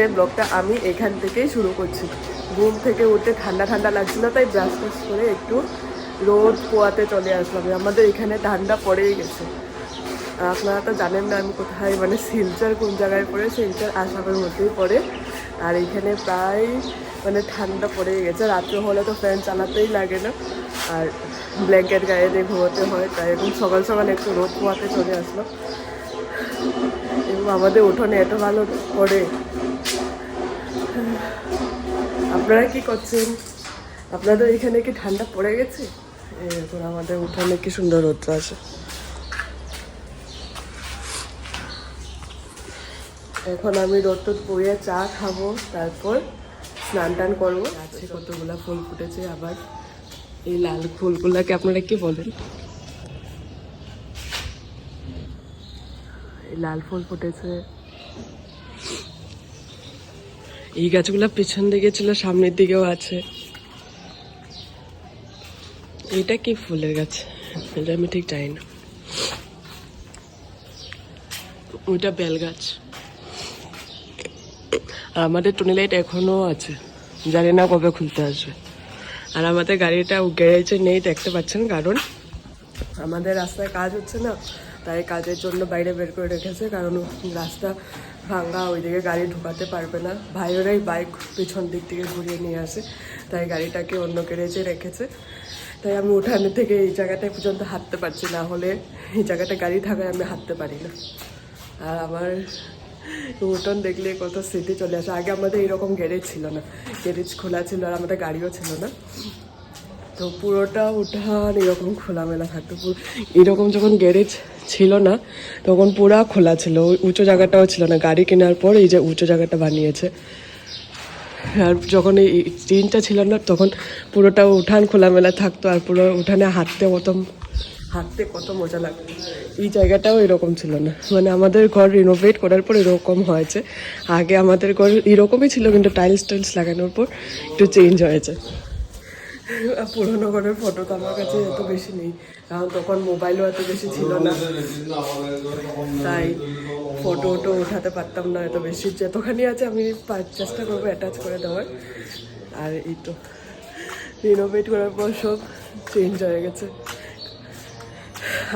আজকের ব্লগটা আমি এখান থেকেই শুরু করছি। ঘুম থেকে উঠে ঠান্ডা ঠান্ডা লাগছিল, তাই ব্রাশ টাশ করে একটু রোদ পোয়াতে চলে আসলাম। আমাদের এখানে ঠান্ডা পড়েই গেছে। আপনারা তো জানেন না আমি কোথায় মানে শিলচর কোন জায়গায় পড়ে, শিলচর আসামের মধ্যেই পড়ে। আর এখানে প্রায় মানে ঠান্ডা পড়েই গেছে। রাত্রে হলে তো ফ্যান চালাতেই লাগে না। আর ব্ল্যাঙ্কেট গায়ে দিয়ে ঘুমোতে হয়, তাই এখন সকাল সকাল একটু রোদ পোয়াতে চলে আসলো এবং আমাদের উঠোনে এত ভালো পড়ে। আপনারা কি করছেন? আপনাদের এখানে কি ঠান্ডা পড়ে গেছে? এখন আমাদের উঠানে কি সুন্দর রোদ্র আছে এখন আমি রোদ পরিয়ে চা খাব, তারপর স্নান টান করব। আছে কতগুলা ফুল ফুটেছে আবার। এই লাল ফুলগুলাকে আপনারা কি বলেন? লাল ফুল ফুটেছে। এই গাছগুলো পেছন দিকে ছিল, সামনের দিকেও আছে। এটা কি ফুলের গাছ? এটা আমি ঠিক জানি না। ওইটা বেল গাছ। আর আমাদের টুনি লাইট এখনও আছে। জানি না কবে খুলতে আসবে। আর আমাদের গাড়িটা গ্যারেজে নেই, দেখতে পাচ্ছেন? কারণ আমাদের রাস্তায় কাজ হচ্ছে না। তাই কাজের জন্য বাইরে বের করে রেখেছে। কারণ রাস্তা ভাঙ্গা ওইদিকে গাড়ি ঢুকাতে পারবে না। ভাইয়েরাই বাইক পিছন দিক থেকে ঘুরিয়ে নিয়ে আসে, তাই গাড়িটাকে অন্য গ্যারেজে রেখেছে। তাই আমি উঠানে থেকে এই জায়গাটায় পর্যন্ত হাঁটতে পারছি না, হলে এই জায়গাটা গাড়ি থাকায় আমি হাঁটতে পারি না। আর আমার উঠোন দেখলে কত স্মৃতি চলে আসে। আগে আমাদের এরকম গ্যারেজ ছিল না গ্যারেজ খোলা ছিল আর আমাদের গাড়িও ছিল না। তো পুরোটা উঠান এরকম খোলামেলা থাকতো। এরকম যখন গ্যারেজ ছিল না, তখন পুরা খোলা ছিল। ওই উঁচু জায়গাটাও ছিল না। গাড়ি কেনার পর এই যে উঁচু জায়গাটা বানিয়েছে। আর যখন এই টিনটা ছিল না, তখন পুরোটা উঠান খোলামেলা থাকতো আর পুরো উঠানে হাঁটতে কত হাঁটতে কত মজা লাগতো। এই জায়গাটাও এরকম ছিল না। মানে আমাদের ঘর রিনোভেট করার পর এরকম হয়েছে। আগে আমাদের ঘর এরকমই ছিল, কিন্তু টাইলস টাইলস লাগানোর পর একটু চেঞ্জ হয়েছে। পুরোনো ঘরের ফটো তো আমার কাছে এত বেশি নেই। কারণ তখন মোবাইলও এত বেশি ছিল না। তাই ফটো ওটো ওঠাতে পারতাম না এত বেশি। যতখানি আছে আমি চেষ্টা করব অ্যাটাচ করে দেওয়ার। আর এই তো রিনোভেট করার পর সব চেঞ্জ হয়ে গেছে।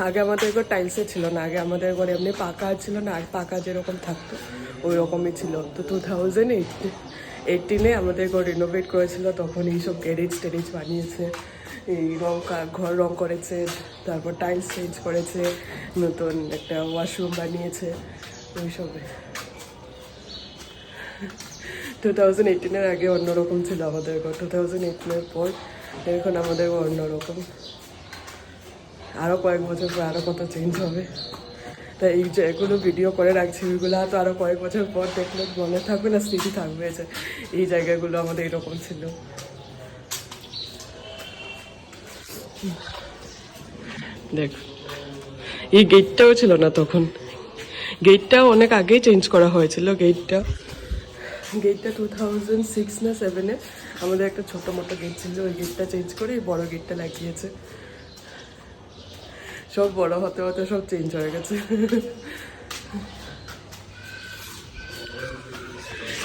আগে আমাদের ঘর টাইলসে ছিল না। আগে আমাদের ঘরে এমনি পাকা ছিল না। আর পাকা যেরকম থাকতো ওই রকমই ছিল। তো টু থাউজেন্ড এইটিন এইটিনে আমাদের ঘর রিনোভেট করেছিল, তখন এইসব গ্যারেজ টেরেজ বানিয়েছে। এই রং ঘর রং করেছে, তারপর টাইলস চেঞ্জ করেছে, নতুন একটা ওয়াশরুম বানিয়েছে, ওইসবে। টু থাউজেন্ড এইটিনের আগে অন্যরকম ছিল আমাদের ঘর টু থাউজেন্ড এইটিনের পর এখন আমাদের অন্যরকম। আরও কয়েক বছর পর আরও কত চেঞ্জ হবে। তাই এই যে এগুলো ভিডিও করে রাখছি, ওইগুলো তো আরও কয়েক বছর পর দেখলে মনে থাকবে না, স্মৃতি থাকবে যে এই জায়গাগুলো আমাদের এরকম ছিল। দেখ, এই গেটটাও ছিল না তখন। গেটটাও অনেক আগেই চেঞ্জ করা হয়েছিল গেটটা গেটটা টু থাউজেন্ড সিক্স না সেভেনে আমাদের একটা ছোটো মোটো গেট ছিল, ওই গেটটা চেঞ্জ করে বড় গেটটা লাগিয়েছে। সব বড় হতে হতে সব চেঞ্জ হয়ে গেছে।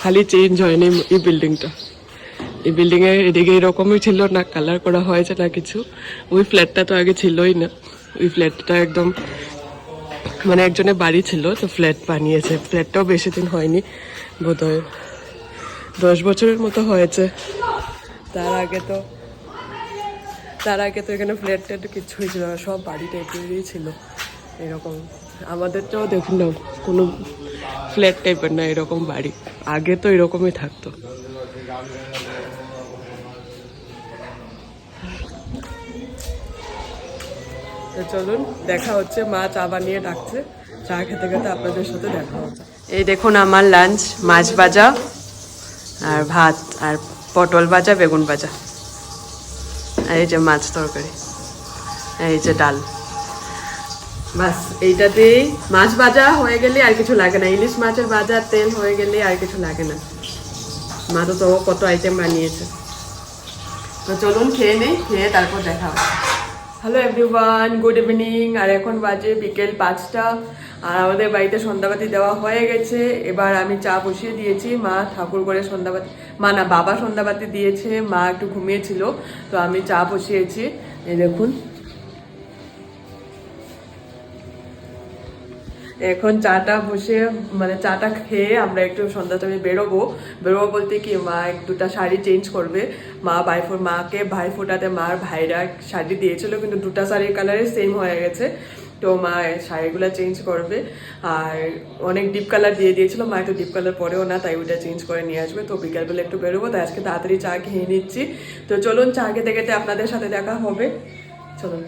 খালি চেঞ্জ হয়নি এই বিল্ডিংটা এই বিল্ডিং এর এদিকে এরকমই ছিল না কালার করা হয়েছে না কিছু। ওই ফ্ল্যাটটা তো আগে ছিলই না। ওই ফ্ল্যাটটা একদম মানে একজনের বাড়ি ছিল, তো ফ্ল্যাট বানিয়েছে। ফ্ল্যাটটাও বেশি দিন হয়নি, বোধহয় দশ বছরের মতো হয়েছে। তার আগে তো তার আগে তো এখানে ফ্ল্যাট ট্যাট কিছুই ছিল না, সব বাড়ি টাইপেরই ছিল। এরকম। আমাদেরটাও দেখুন না, কোনো ফ্ল্যাট টাইপের না এরকম বাড়ি। আগে তো এরকমই থাকতো। তো চলুন, দেখা হচ্ছে। মা চা বানিয়ে ডাকছে। চা খেতে খেতে আপনাদের সাথে দেখা হচ্ছে এই দেখুন আমার লাঞ্চ মাছ ভাজা, আর ভাত, আর পটল ভাজা, বেগুন ভাজা। এই যে মাছ তরকারি, এই যে ডাল। বাস এইটাতেই মাছ ভাজা হয়ে গেলে আর কিছু লাগে না। ইলিশ মাছের ভাজা, তেল হয়ে গেলে আর কিছু লাগে না। মা তো তো কত আইটেম বানিয়েছে। তো চলুন খেয়ে নেই, খেয়ে তারপর দেখা হবে। হ্যালো এভরিওয়ান গুড ইভিনিং আর এখন বাজে বিকেল পাঁচটা। আর আমাদের বাড়িতে সন্ধ্যাবাতি দেওয়া হয়ে গেছে। এবার আমি চা বসিয়ে দিয়েছি। মা ঠাকুর করে সন্ধ্যাবাতি, মা না, বাবা সন্ধ্যাবাতি দিয়েছে। মা একটু ঘুমিয়েছিল, তো আমি চা বসিয়েছি। এই দেখুন। এখন চাটা বসে মানে চাটা খেয়ে আমরা একটু সন্ধ্যা টাইমে বেরোবো। বেরোবো বলতে কি, মা এক দুটা শাড়ি চেঞ্জ করবে। মা ভাইফোর মাকে ভাই ফোটাতে মার ভাইরা শাড়ি দিয়েছিল, কিন্তু দুটা শাড়ির কালারে সেম হয়ে গেছে। তো মা শাড়িগুলো চেঞ্জ করবে। আর অনেক ডিপ কালার দিয়ে দিয়েছিল। মা একটু ডিপ কালার পরেও না, তাই ওইটা চেঞ্জ করে নিয়ে আসবে। তো বিকালবেলা একটু বেরোবো, তাই আজকে তাড়াতাড়ি চা খেয়ে নিচ্ছি। তো চলুন, চা খেতে খেতে আপনাদের সাথে দেখা হবে। চলুন।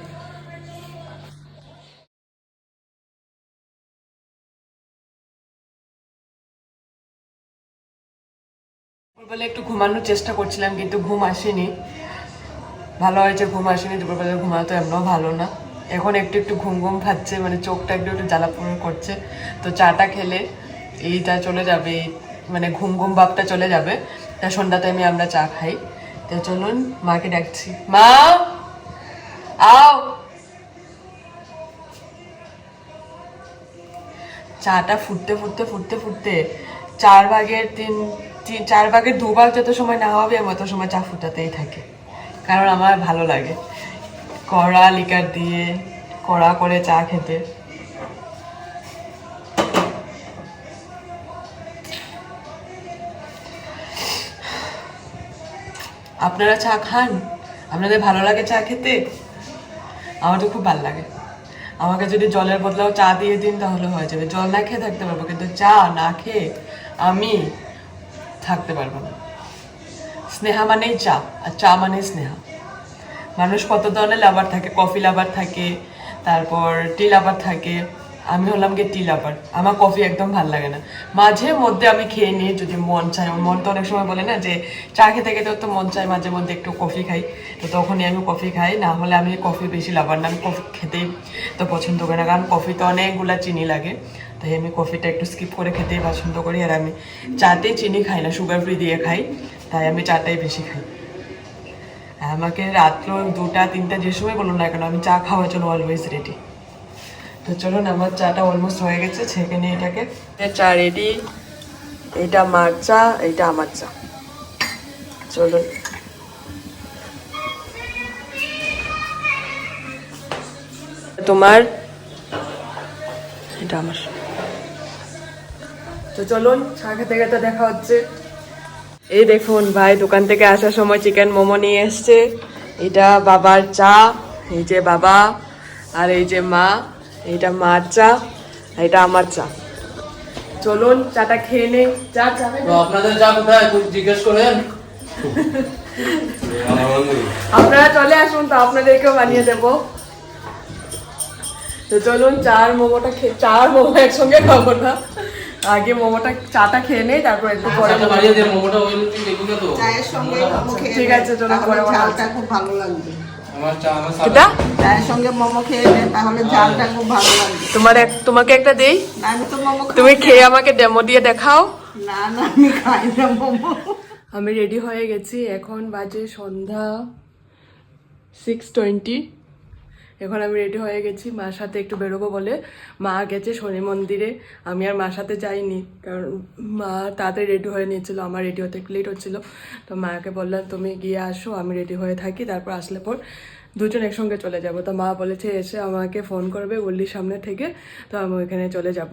দুপুরবেলা একটু ঘুমানোর চেষ্টা করছিলাম, কিন্তু ঘুম আসেনি। ভালো হয়েছে ঘুম আসেনি, দুপুরবেলা ঘুমানো তো এমনও ভালো না। এখন একটু একটু ঘুম ঘুম খাচ্ছে মানে চোখটা একটু একটু জ্বালাপুর করছে। তো চাটা খেলে এইটা চলে যাবে মানে ঘুম ঘুম ভাবটা চলে যাবে। তা সন্ধ্যা টাইমে আমরা চা খাই। তো চলুন, মাকে ডাকছি। মা! আও! চাটা ফুটতে ফুটতে ফুটতে ফুটতে চার ভাগের তিন চার ভাগের দু ভাগ যত সময় না হবে আমি অত সময় চা ফুটাতেই থাকে। কারণ আমার ভালো লাগে। কড়া লিকার দিয়ে কড়া করে চা খেতে। আপনারা চা খান? আপনাদের ভালো লাগে চা খেতে? আমার তো খুব ভালো লাগে। আমাকে যদি জলের বদলাও চা দিয়ে দিন, তাহলে হয়ে যাবে। জল না খেয়ে থাকতে পারব, কিন্তু চা না খেয়ে আমি থাকতে পারব না। স্নেহা মানেই চা, আর চা মানেই স্নেহা। মানুষ কত ধরনের লাভার থাকে কফি লাভার থাকে, তারপর টি লাভার থাকে। আমি হলাম গিয়ে টি লাভার আমার কফি একদম ভালো লাগে না। মাঝে মধ্যে আমি খেয়ে নিই যদি মন চায়। আমার মন তো অনেক সময় বলে না যে, চা খেতে খেতে তো মন চায়, মাঝে মধ্যে একটু কফি খাই। তো তখনই আমি কফি খাই। না হলে আমি কফি বেশি লাভার না। আমি কফি খেতেই তো পছন্দ করি না। কারণ কফিতে অনেকগুলা চিনি লাগে। তাই আমি কফিটা একটু স্কিপ করে খেতেই পছন্দ করি। আর আমি চাতে চিনি খাই না সুগার ফ্রি দিয়ে খাই, তাই আমি চাটাই বেশি খাই। আমাকে রাত্র দুটা, তিনটা যে সময় বলুন না কেন, আমি চা খাওয়ার জন্য অলওয়েজ রেডি তো চলুন, আমার চাটা অলমোস্ট হয়ে গেছে ছেঁকে নিয়ে এটাকে চা রেডি এটা মার চা, এটা আমার চা। চলুন। তোমার? এটা আমার। তো চলুন চা খেতে খেতে দেখা হচ্ছে। এই দেখুন ভাই দোকান থেকে আসার সময় চিকেন মোমো নিয়ে এসছে। এটা বাবার চা এই যে বাবা আর এই যে মা এইটা মার চা এটা আমার চা। চলুন চাটা খেয়ে নে চা আপনাদের চা কোথায়? জিজ্ঞেস করেন। আপনারা চলে আসুন তো আপনাদেরকেও বানিয়ে দেবো। তো চলুন চার মোমোটা খেয়ে চার মোমো একসঙ্গে খাব না। আগে মোমোটা চাটা খেয়ে নেই তারপর একটু পরে চাটা বাড়িয়ে মোমোটা ওই দেখুন তো? চায়ের সঙ্গে মোমো খেয়ে ঠিক আছে, চলো পরে। ঝালটা খুব ভালো লাগবে। আমার চা আমার এটা? চায়ের সঙ্গে মোমো খেয়ে নে তাহলে ঝালটা খুব ভালো লাগবে। তোমার এক তোমাকে একটা দেই? না আমি তো মোমো খাই তুমি খেয়ে আমাকে ডেমো দিয়ে দেখাও। না না আমি খাই না মোমো। আমি রেডি হয়ে গেছি এখন বাজে সন্ধ্যা সিক্স টোয়েন্টি এখন আমি রেডি হয়ে গেছি, মার সাথে একটু বেরোবো বলে। মা গেছে শনি মন্দিরে, আমি আর মার সাথে যাইনি, কারণ মা তাড়াতাড়ি রেডি হয়ে নিয়েছিল, আমার রেডি হতে একটু লেট হচ্ছিল। তো মাকে বললাম, তুমি গিয়ে আসো, আমি রেডি হয়ে থাকি, তারপর আসলে পর দুজন একসঙ্গে চলে যাব। তো মা বলেছে, এসে আমাকে ফোন করবে গল্লির সামনে থেকে, তো আমি ওইখানে চলে যাব।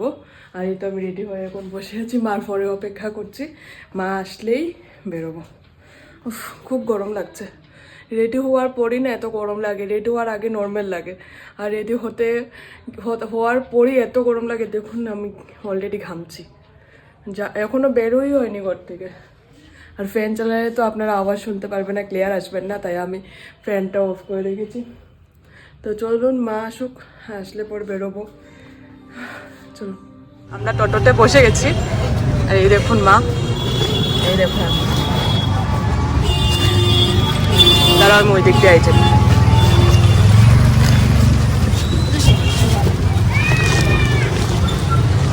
আর এই তো আমি রেডি হয়ে এখন বসে আছি, মার পরে অপেক্ষা করছি। মা আসলেই বেরোবো। খুব গরম লাগছে। রেডি হওয়ার পরই না এত গরম লাগে রেডি হওয়ার আগে নর্মাল লাগে। আর রেডি হতে হওয়ার পরই এত গরম লাগে, দেখুন আমি অলরেডি ঘামছি। যা এখনও বেরোই হয়নি ঘর থেকে। আর ফ্যান চালালে তো আপনারা আওয়াজ শুনতে পারবেন না ক্লিয়ার আসবেন না, তাই আমি ফ্যানটা অফ করে রেখেছি। তো চলুন, মা আসুক, আসলে পর বেরোবো। চলুন। আমরা টোটোতে বসে গেছি। আর এই দেখুন মা, এই দেখুন। তারা মই দেখতে দিক দিয়ে আইছি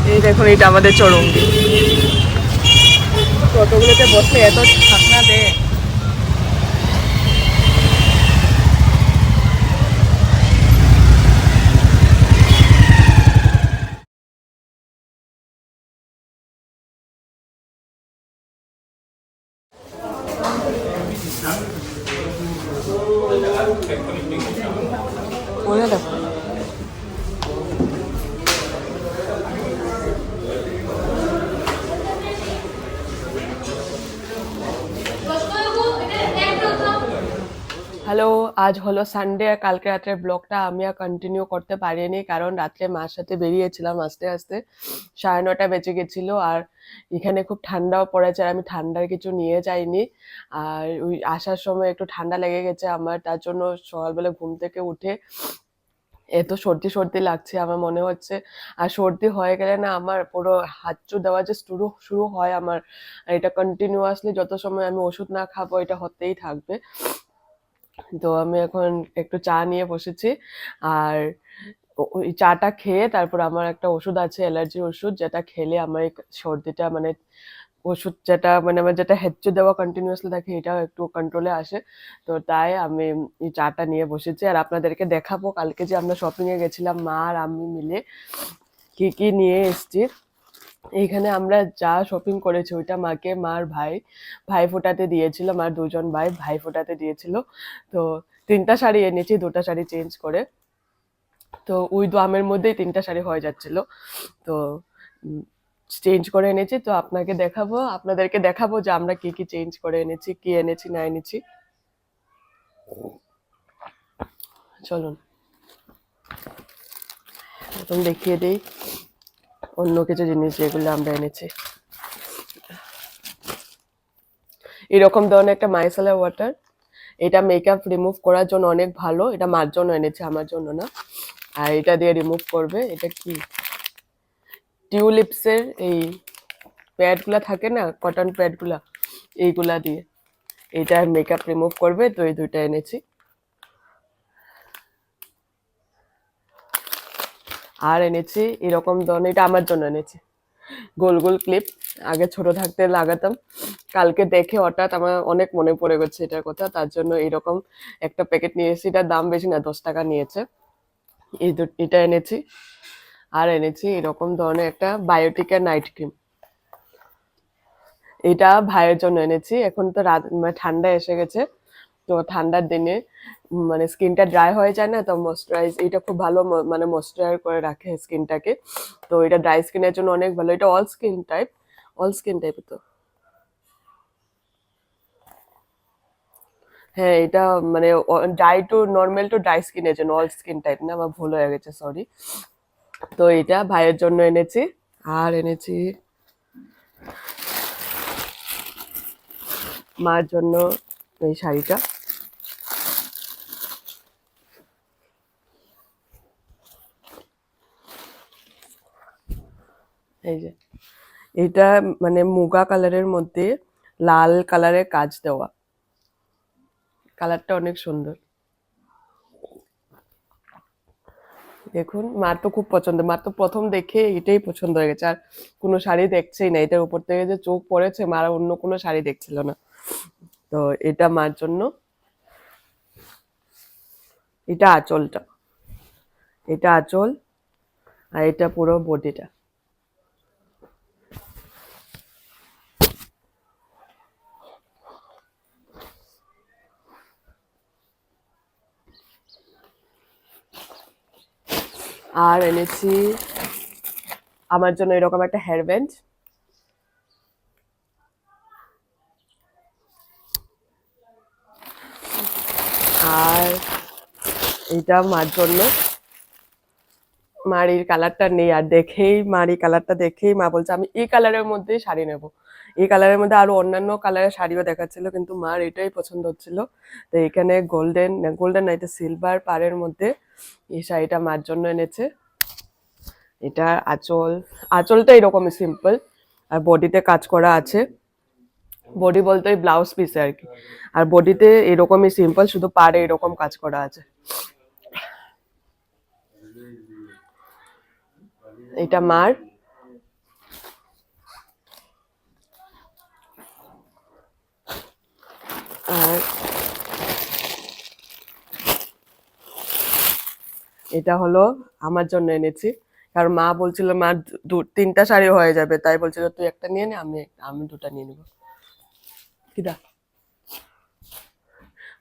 এই দেখুন এটা আমাদের চরঙ্গি অটোগুলোতে বসলে এত ঠান্ডা দেয় Thank you. পরে দেখো হ্যালো আজ হলো সানডে আর কালকে রাত্রের ব্লগটা আমি আর কন্টিনিউ করতে পারিনি, কারণ রাত্রে মার সাথে বেরিয়েছিলাম আস্তে আস্তে। সাড়ে নটা বেজে গেছিল আর এখানে খুব ঠান্ডাও পড়েছে আর আমি ঠান্ডার কিছু নিয়ে যাইনি। আর ওই আসার সময় একটু ঠান্ডা লেগে গেছে আমার, তার জন্য সকালবেলা ঘুম থেকে উঠে এত সর্দি সর্দি লাগছে আমার মনে হচ্ছে। আর সর্দি হয়ে গেলে না আমার পুরো হাঁচু দেওয়া যে শুরু শুরু হয় আমার এটা কন্টিনিউয়াসলি যত সময় আমি ওষুধ না খাব এটা হতেই থাকবে। তো আমি এখন একটু চা নিয়ে বসেছি। আর ওই চাটা খেয়ে তারপর আমার একটা ওষুধ আছে অ্যালার্জির ওষুধ, যেটা খেলে আমার সর্দিটা মানে ওষুধ যেটা মানে আমার যেটা হেঁচু দেওয়া কন্টিনিউয়াসলি থাকে, এটাও একটু কন্ট্রোলে আসে। তো তাই আমি এই চাটা নিয়ে বসেছি। আর আপনাদেরকে দেখাবো, কালকে যে আমরা শপিংয়ে গেছিলাম, মা আর আমি মিলে কি কি নিয়ে এসেছি। এইখানে আমরা যা শপিং করেছি, ওইটা মাকে, মার ভাই ভাই ফোটাতে দিয়েছিল, মার দুজন ভাই ভাই ফোটাতে দিয়েছিল। তো তিনটা শাড়ি এনেছি, দুটা শাড়ি চেঞ্জ করে। তো ওই দামের মধ্যেই তিনটা শাড়ি হয়ে যাচ্ছিল। তো চেঞ্জ করে এনেছি। তো আপনাকে দেখাবো, আপনাদেরকে দেখাবো যে আমরা কি কি চেঞ্জ করে এনেছি, কি এনেছি, না এনেছি। চলুন। এখন দেখিয়ে দিই। অন্য কিছু জিনিস যেগুলো আমরা এনেছি। এরকম ধরনের একটা মাইসেলার ওয়াটার এটা মেকআপ রিমুভ করার জন্য অনেক ভালো, এটা মার জন্য এনেছে, আমার জন্য না। আর এটা দিয়ে রিমুভ করবে, এটা কি? টিউলিপসের এই প্যাডগুলা থাকে না কটন প্যাডগুলা এইগুলা দিয়ে। এটা মেকআপ রিমুভ করবে, তো এই দুইটা এনেছি। আর এনেছি এরকম ধরনের, এটা আমার জন্য এনেছি। গোল গোল ক্লিপ আগে ছোট থাকতে লাগাতাম। কালকে দেখে হঠাৎ আমার অনেক মনে পড়ে গেছে এটার কথা, তার জন্য এরকম একটা প্যাকেট নিয়ে এসেছি এটার দাম বেশি না, দশ টাকা নিয়েছে। এই এটা এনেছি। আর এনেছি এরকম ধরনের একটা বায়োটিকের নাইট ক্রিম এটা ভাইয়ের জন্য এনেছি, এখন তো রাত মানে ঠান্ডা এসে গেছে। তো ঠান্ডার দিনে মানে স্কিনটা ড্রাই হয়ে যায় না, তো ময়শ্চারাইজ এটা খুব ভালো মানে ময়শ্চারাইজ করে রাখে স্কিনটাকে। তো এটা ড্রাই স্কিনের জন্য অনেক ভালো। এটা all skin type all skin type তো। হ্যাঁ এটা মানে dry to normal to dry স্কিনের জন্য অল স্কিন টাইপ না, আমার ভুল হয়ে গেছে সরি তো এটা ভাইয়ের জন্য এনেছি, আর এনেছি মার জন্য এই শাড়িটা। এই যে। এটা মানে মুগা কালারের মধ্যে লাল কালারের কাজ দেওয়া। কালারটা অনেক সুন্দর। দেখুন, মার তো খুব পছন্দ। মার তো প্রথম দেখে এটাই পছন্দ হয়ে গেছে। আর কোনো শাড়ি দেখছেই না। এটার উপর থেকে যে চোখ পড়েছে, মার অন্য কোনো শাড়ি দেখছিল না। তো এটা মার জন্য। এটা আঁচলটা। এটা আঁচল আর এটা পুরো বডিটা। আর এনেছি আমার জন্য এরকম একটা হেয়ার ব্যান্ড আর এটা মার জন্য। এই কালারটা নেই, আর দেখেই মার কালারটা দেখেই মা বলছে, আমি এই কালারের মধ্যেই শাড়ি নেব। এই কালারের মধ্যে আরও অন্যান্য কালারের শাড়িও দেখাচ্ছিল, কিন্তু মার এটাই পছন্দ হচ্ছিল। তো এখানে গোল্ডেন গোল্ডেন না এটা সিলভার পাড়ের মধ্যে এই শাড়িটা মার জন্য এনেছে। এটা আঁচল, আঁচলটা এরকমই সিম্পল আর বডিতে কাজ করা আছে। বডি বলতে ব্লাউজ পিসে আর কি। আর বডিতে এরকমই সিম্পল শুধু পাড়ে এরকম কাজ করা আছে। এটা মার। আর এটা হলো আমার জন্য এনেছি। কারণ মা বলছিল মা দু- তিনটা শাড়ি হয়ে যাবে। তাই বলছিল তুই একটা নিয়ে নে আমি আমি দুটা নিয়ে নেব। কিদা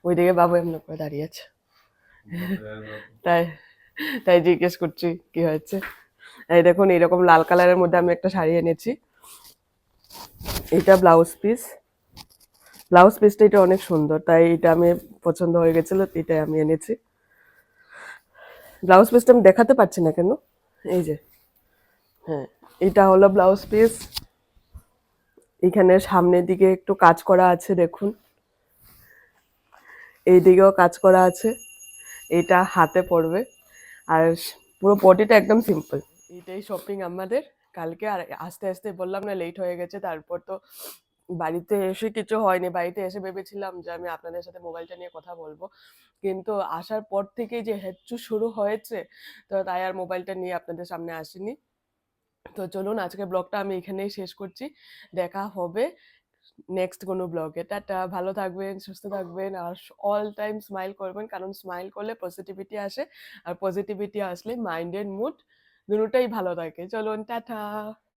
ওইদিকে বাবু এমনি করে দাঁড়িয়ে আছে। তাই তাই জিজ্ঞেস করছি কি হয়েছে? এই দেখুন এরকম লাল কালারের মধ্যে আমি একটা শাড়ি এনেছি। এটা ব্লাউজ পিস। ব্লাউজ পিসটা এটা অনেক সুন্দর, তাই এটা আমি পছন্দ হয়ে গেছিল, এটাই আমি এনেছি। ব্লাউজ পিসটা আমি দেখাতে পারছি না কেন? এই যে হ্যাঁ এটা হলো ব্লাউজ পিস। এখানে সামনের দিকে একটু কাজ করা আছে, দেখুন। এই দিকেও কাজ করা আছে। এটা হাতে পড়বে। আর পুরো বডিটা একদম সিম্পল এটাই শপিং আমাদের। কালকে আর আস্তে আস্তে বললাম না লেট হয়ে গেছে, তারপর তো বাড়িতে এসে কিছু হয়নি। বাড়িতে এসে ভেবেছিলাম যে আমি আপনাদের সাথে মোবাইলটা নিয়ে কথা বলব। কিন্তু আসার পর থেকেই যে হেচ্ছু শুরু হয়েছে, তো তাই আর মোবাইলটা নিয়ে আপনাদের সামনে আসিনি। তো চলুন, আজকে ব্লগটা আমি এখানেই শেষ করছি। দেখা হবে নেক্সট কোনো ব্লগে টাটা, ভালো থাকবেন, সুস্থ থাকবেন, আর অল টাইম স্মাইল করবেন। কারণ স্মাইল করলে পজিটিভিটি আসে, আর পজিটিভিটি আসলে মাইন্ড এন্ড মুড দুটোটাই ভালো থাকে। চলুন টাটা।